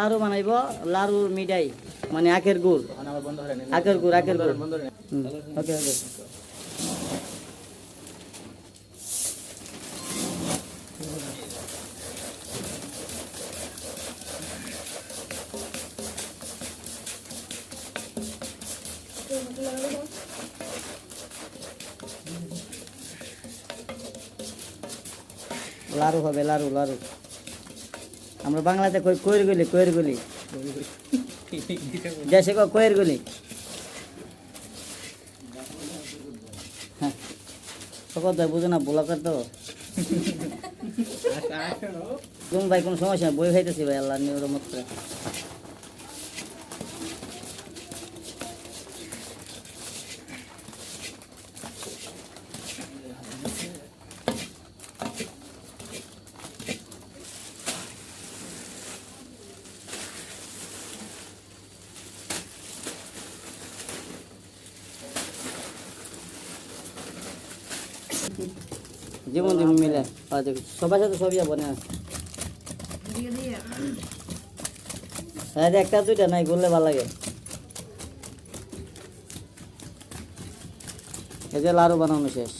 লাড়ু বানাইব লাড়ুর মিঠাই মানে আখের গুড়। আখের গুড় আখের গুড়। ওকে ওকে। লাড়ু হবে লাড়ু লাড়ু আমরা বাংলাতে কই কইর গলি কইর গলি? দেশে কয়ের কইর গলি? হ্যাঁ। কথা বুঝো না ব্লকার তো। তুমি ভাই কোনো সমস্যা? বই খাইতেছি ভাই আল্লাহ নিয়র মত জীবন জীবন মিলে দেখো, সবার সাথে সবই যাব না? হ্যাঁ একটা দুইটা নাই করলে ভালো লাগে। এই যে লাড়ু বানানো শেষ।